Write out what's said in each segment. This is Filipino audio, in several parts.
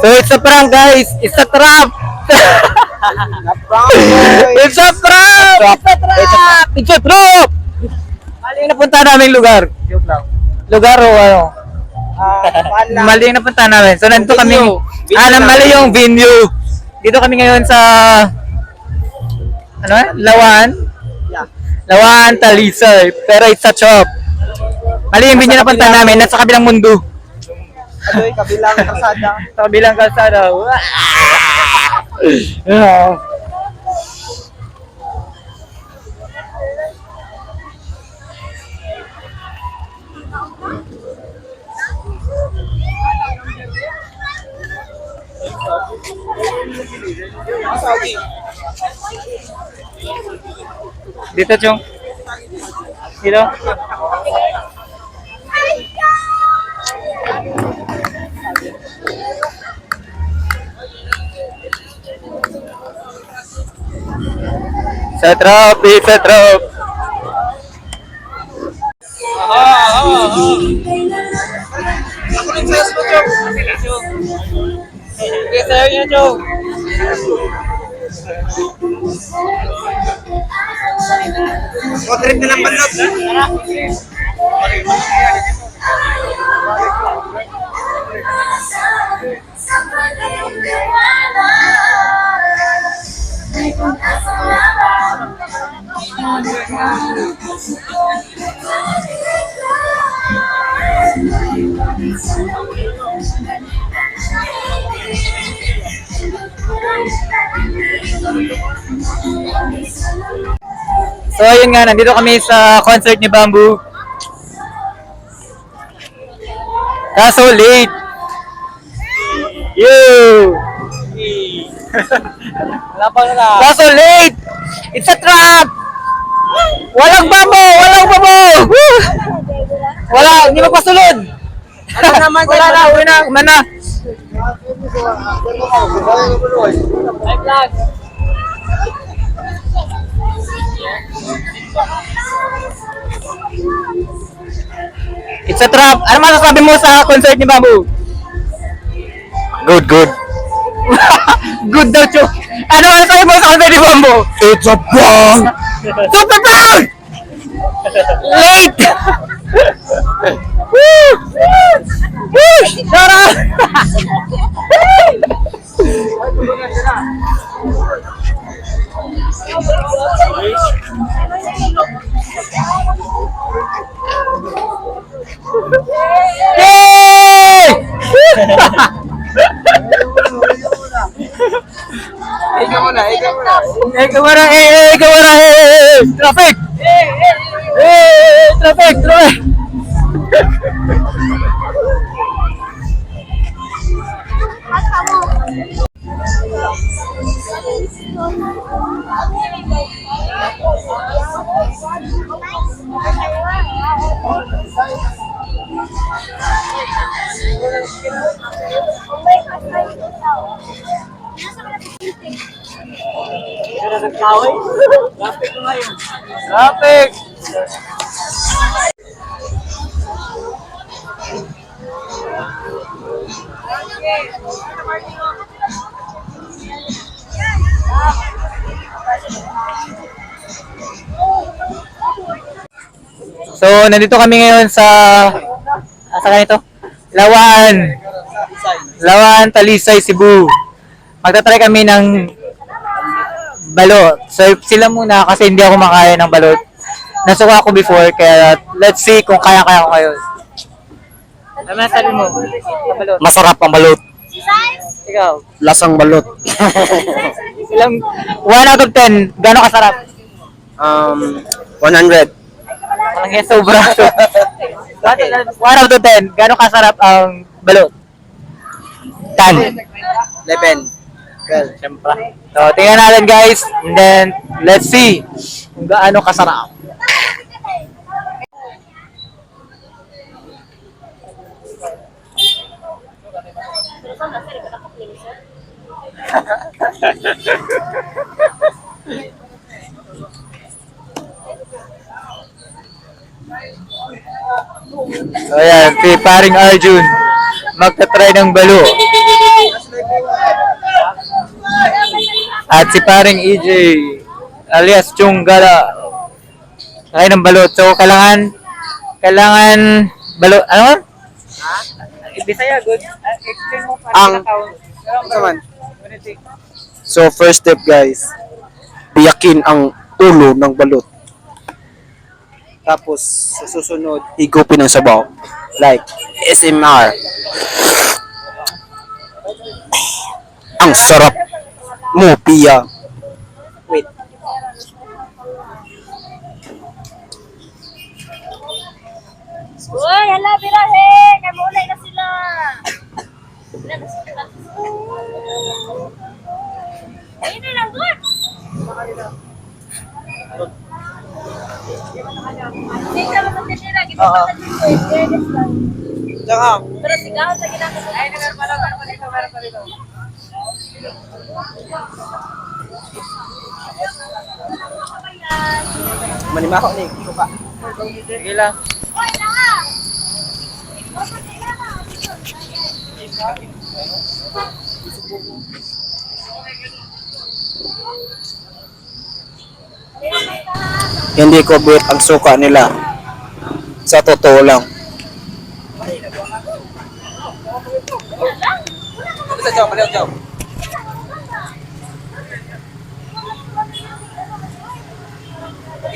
So it's a prank guys. It's a trap. it's a trap. It's a trap. It's a trap. Mali yung napunta naming lugar. Joke lang. Lugar o ano? Lang. Mali yung napunta namin. So nandito kami. Ah, na mali yung venue. Dito kami ngayon sa ano? Lawan. Yeah. Lawan, Talisay. Pero it's a chop. Mali yung venue na punta namin. Nasa kabilang mundo. Adoy, kabilang kasada. Sa kabilang kalsada. Yeah. Dito, Chong. Dito. Sa trop, eh, sa trop. Ako rin sa'yo sa Joke. Okay, sa'yo yun, Joke. O, trip na lang balot. So ayun nga, nandito kami sa concert ni Bamboo. Kaso late. Yo! Na. Kaso late! It's a trap! Walang babo! Walang babo! Wala, hindi magpasulod! Ano naman, Wala na, uwi na, mana. Ay, vlog. It's a trap! Ano masasabi mo sa concert ni Bamboo? Good, good. good daw, Chok. Ano masasabi mo sa concert ni Bamboo? It's a prank! Super prank! Late! Ikaw muna. Eh, kamara, eh, eh, kamara, eh, eh, eh, traffic! Eh, traffic! Traffic! So, nandito kami ngayon sa... Asa ka nito? Lawan! Lawan, Talisay, Cebu. Magta-try kami ng balot. So, sila muna kasi hindi ako makaya ng balot. Nasuka ako before, kaya let's see kung kaya-kaya ko ngayon. Ano masabi mo? Sa balot. Masarap ang balot. Ikaw. Lasang balot. Ilang, 1 out of 10, gano'ng kasarap? um, 100. Walang yan, sobra. 1 out of 10, gano'ng kasarap ang balot? 10. 11. Well, Siyempre. So, tingnan natin guys. And then, let's see kung gaano kasarap. So, ayan, si paring Arjun. Magta-try ng balo. At si paring EJ, alias Chung Gala. Kaya ng balot. So, kailangan, kailangan, balot, ano? Ha? Bisaya, good. Explain mo Ang- Naman. So first step guys, biyakin ang ulo ng balot. Tapos sa susunod, higupin ang sabaw. Like SMR. Ang sarap mo, Pia. Wait. Uy, hala, birahe! Kaya maulay na sila! Wala na sila. Ayun na lang, good! Hindi ka naman sa tinira, ginagawa sa dito eh. Fairness lang. Tsaka, Pero sigaw sa ginagawa. Ay, nagar pala, meron pa dito, meron pa dito. Manimaho ni Kuka. Sige lang. Hindi ko bet ang suka nila. Sa totoo lang. Isa, Chow. Maliw, Chow.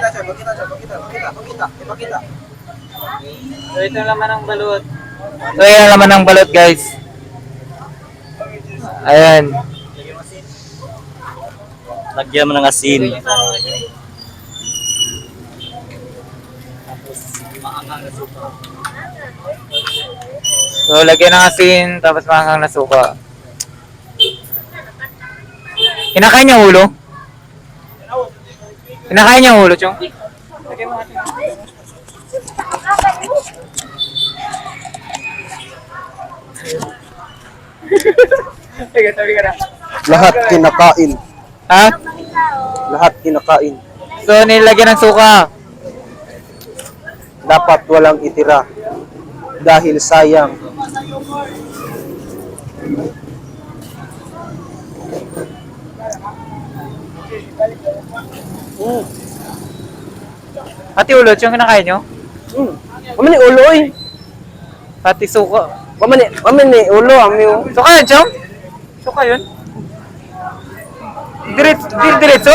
Pakita, Chow. Pakita, Chow. Pakita, pakita, pakita. Ipakita. So, ito ang laman ng balot. So, yan ang laman ng balot, guys. Ayan. Lagyan mo ng asin. So, lagyan ng asin, tapos maanghang na suka. Kinakain niya ulo? Kinakain niya ulo, Chong? Sige, sabi ka na. Lahat kinakain. Ha? Lahat kinakain. So, nilagyan ng suka. Dapat walang itira. Dahil sayang. Mm. Pati ulo, Chong, kinakain niyo? Mm. Mamani ulo eh. Pati suka. Mamani, mamani ulo amiw. Suka yun, Chong? Suka yun? Diretso? Dir diretso?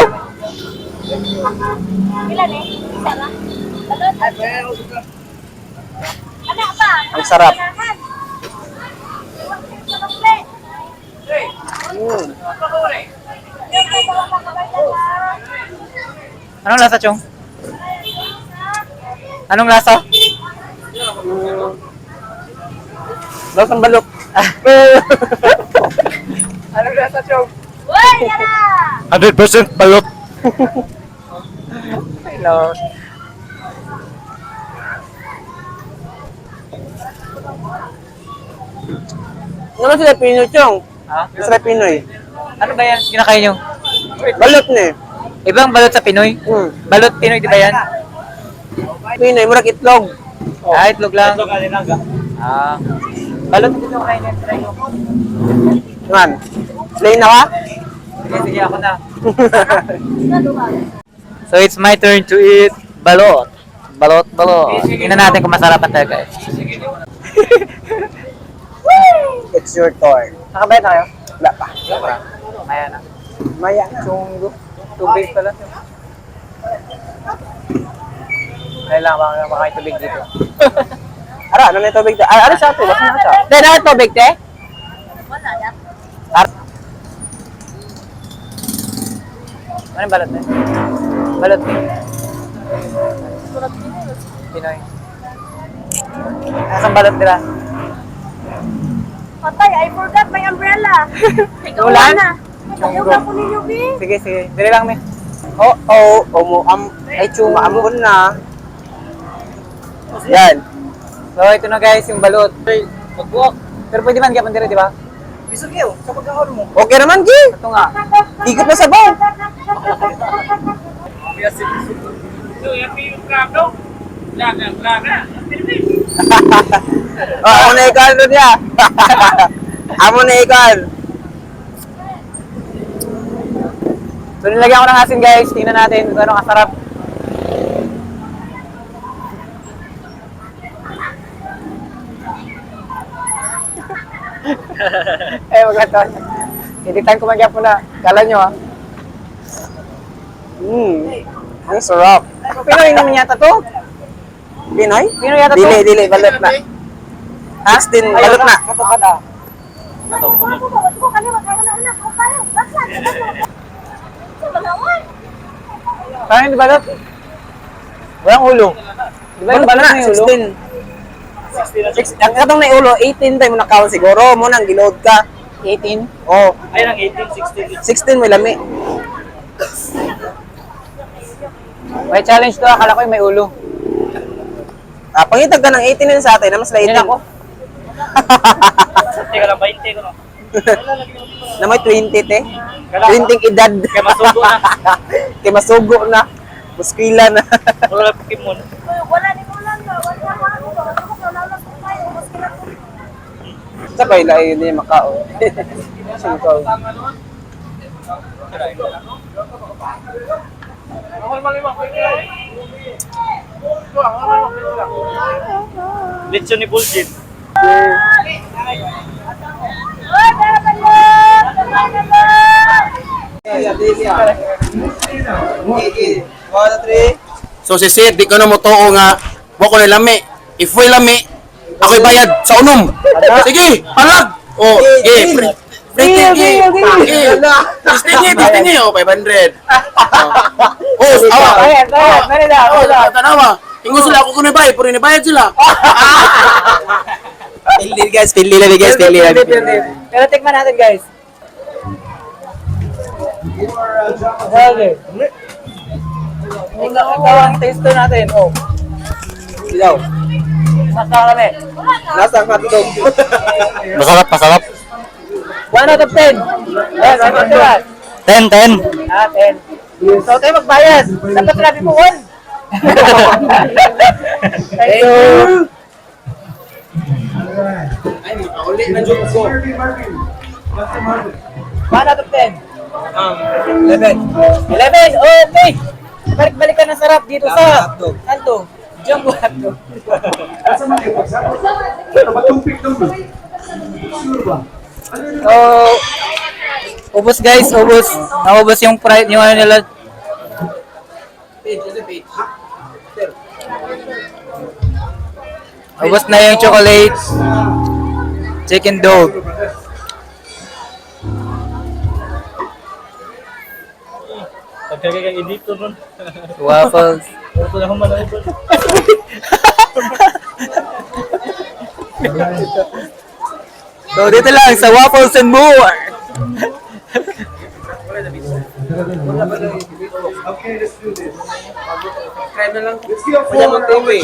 Ilan eh? Isa? Balot? Ano ba? Ang sarap. Mm. Yung may mga kakabay na. Anong lasa, Chong? Anong lasa? Lasang balok. Anong lasa, Chong? Uy, yan na! 100% balok. Hello. Ano sila Pinoy, Chong? Ha? Sila Pinoy. Ano ba yan? Kinakain nyo? Balot ni. Ibang balot sa Pinoy? Mm. Balot Pinoy, di ba yan? Pinoy, murag itlog. Ah, itlog lang. Ah. Balot yung kain yan. Try ko. Man. Plain na ka? Sige, sige, ako na. So, it's my turn to eat balot. Balot, balot. Tingnan natin kung masarap pa talaga. It's your turn. Nakabay tayo? Wala pa. Maya na. Maya na. Chunggo. Tubig pala. Kailangan ba makain tubig dito? Ara, ano na yung tubig? Ara, ara siya ito. Basta na siya. Te, na tubig, te? Wala yan. Ano yung balot, te? Balot, te. Pinoy. Nasaan balot nila? Patay, I forgot my umbrella. Ikaw Ulan? na. Ayaw ka po ninyo, B. Sige, sige. Dali lang, me. Oo, oh, oh, umuam. Ay, chumaambon na. Yan. So, ito na guys, yung balot. Mag-walk. Pero pwede man kaya pandira, di ba? Okay naman, G. Ito nga. Ikot na sabaw. Oh, amo na ikal doon niya. amo na ikal. So nilagyan ko ng asin guys. Tingnan natin kung ano kasarap. eh, maganda. Hindi tayo kumagyan po na. Kala nyo ha. Mmm. Ang sarap. Pinoy naman yata to. Pinoy? Pinoy yata to. Dili, dili, balot na. 16, balot na. Katukan na. Parang hindi balot. Walang ulo. Di ba yung Balot na, yung ulo? 16. Six- Ang katong na ulo, 18 tayo mo na-count siguro. Mo nang giload ka. 18. Oh, Ayun ang 18, 16. 16 mo lami. May challenge to. Akala ko yung may ulo. Ah, pangitag ka ng 18 din sa atin, na mas la 18. Yan ako. Teka lang, 20 ko no. na may 20 te. 20 edad. Kaya masugo na. Kaya masugo na. Muskila na. Wala Pokemon. Wala ni ulan ba? Wala wala ko. Wala ko lang ko kayo. Mas kailangan Sa kaila yun din makao. Singkaw. Lechon ni Bullshit. Oy, meron ka mo! Meron ka mo! So si Sid, di ko na mo tuo nga, wa ko na lami. If way lami, ako'y bayad sa unom. Sige, palag! O, sige, free. Free Sige, sige. sige, sige. Tistingi, tistingi, o, 500. Oh, awa. Na. Oh, na. tanawa. Tingko sila ako kung bayad, pero bayad sila. Pili guys, pili lang guys, pili lang. Pero tikman natin guys. Okay. Ikaw, ikaw ang taste natin. Oh. Ilaw. Masa kami. Nasa ang hotdog. Masarap, masarap. 1 out of 10. Yes, ano sila? 10, 10. Ah, 10. So, tayo magbayad. Dapat sinabi mo 1. Thank you. Ulit na joke ko. 1 out of 10. Um, 11. 11. Okay. Balik-balik ka ng sarap dito sa Hotdog. Anto. Jumbo hotdog. So, ubos guys, ubos. Naubos yung pride yung ano nila. Ubos na yung chocolate. Chicken dog. Pagkagay kang editor nun. Waffles. Ito na human na ito. So dito lang sa Waffles and More. Kaya mo TV.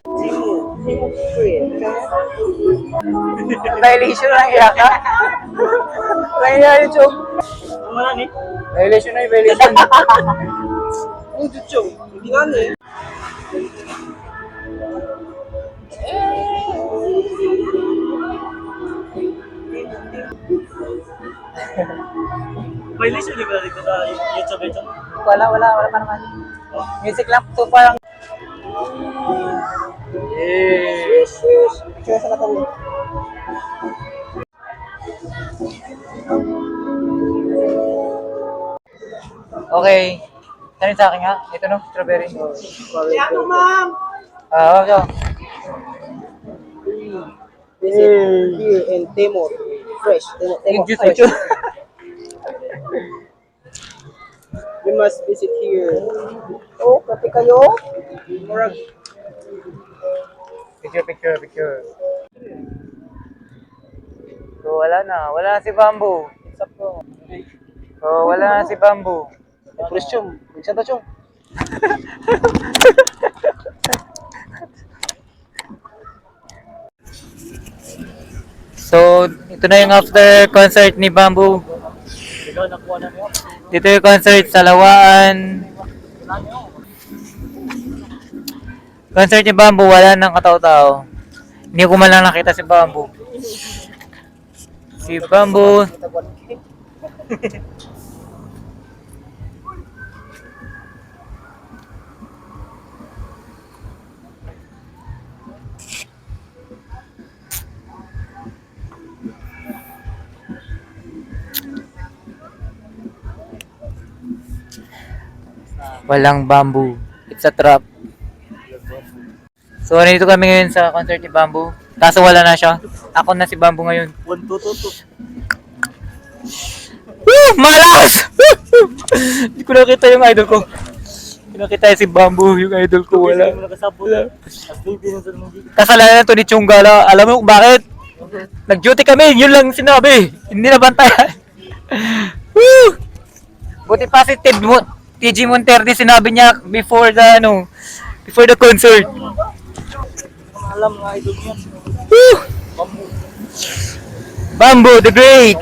Violation lang iya ka. Kaya YouTube. Wala ni. Violation na yung violation. Ang jutyo. Hindi nga ni. Lechon di ba dito sa YouTube ito? wala, wala, wala pa naman. Music lang. So parang Picture sa katong. Okay. Tanong sa akin ha. Ito no, strawberry. Ano ma'am? Ah, okay. Visit here in Timor. Fresh. Timor. Timor fresh. You must visit here. Oh, kape kayo? Murag. Picture, picture, picture. So wala na, wala na si Bamboo. Oh, wala na si Bamboo. Presyo, minsan na chong. So, ito na yung after concert ni Bamboo. Dito yung concert sa Lawaan. Concert ni Bamboo, wala nang kataw-tao. Hindi ko man lang nakita si Bamboo. Si Bamboo. Walang bamboo. It's a trap. So, nandito kami ngayon sa concert ni Bamboo. Kaso wala na siya. Ako na si Bamboo ngayon. 1, 2, 2, 2. Woo! Malas! Hindi ko nakita yung idol ko. Nakita si Bamboo, yung idol ko. Wala. Kasalanan to ni Chunggala. Alam mo bakit? Nag-duty kami, yun lang sinabi. Hindi na bantayan. Woo! Buti positive mo. TG Monterde sinabi niya before the ano, before the concert. Alam nga idol niya. Bamboo the Great.